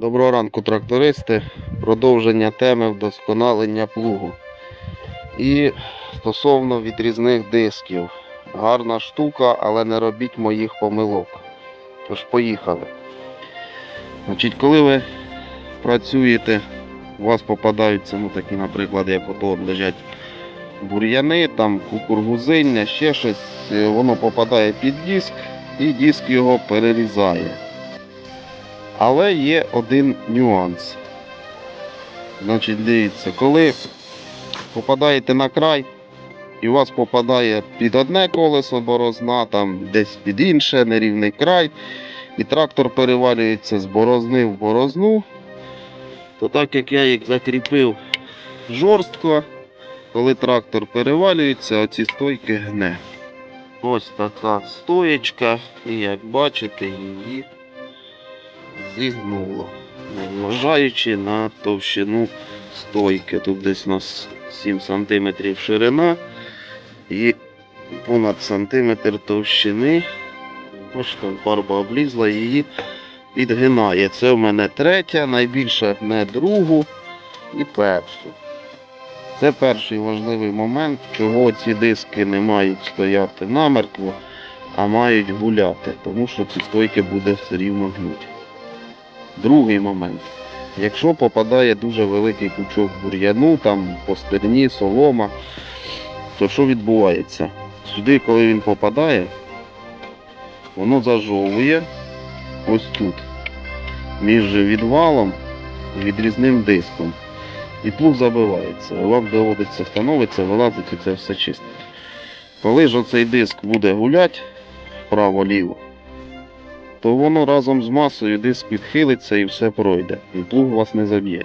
Доброго ранку, трактористи. Продовження теми вдосконалення плугу. І стосовно відрізних дисків. Гарна штука, але не робіть моїх помилок. Тож поїхали. Значить, коли ви працюєте, у вас попадаються, ну такі, наприклад, як ото лежать бур'яни, там кукургузиння, ще щось, е, воно попадає під диск і диск його перерізає. Але є один нюанс. Значить, дивіться, коли попадаєте на край, і у вас попадає під одне колесо борозна, там десь під інше, нерівний край, і трактор перевалюється з борозни в борозну, то так як я їх закріпив жорстко, коли трактор перевалюється, оці стойки гне. Ось така стоєчка, і як бачите, її зігнуло, незважаючи на товщину стойки. Тут десь у нас 7 см ширина і понад сантиметр товщини. Ось там фарба облізла, її підгинає. Це в мене третя, найбільша не другу і першу. Це перший важливий момент, чого ці диски не мають стояти намертво, а мають гуляти, тому що ці стойки буде все рівно гнуть. Другий момент. Якщо попадає дуже великий кучок бур'яну, там по стерні, солома, то що відбувається? Сюди, коли він попадає, воно зажовує ось тут, між відвалом і відрізним диском. І плуг забивається. Вам доводиться становиться, вилазить і це все чистить. Коли ж оцей диск буде гуляти вправо-ліво, то воно разом з масою диск відхилиться і все пройде. І плуг вас не заб'є.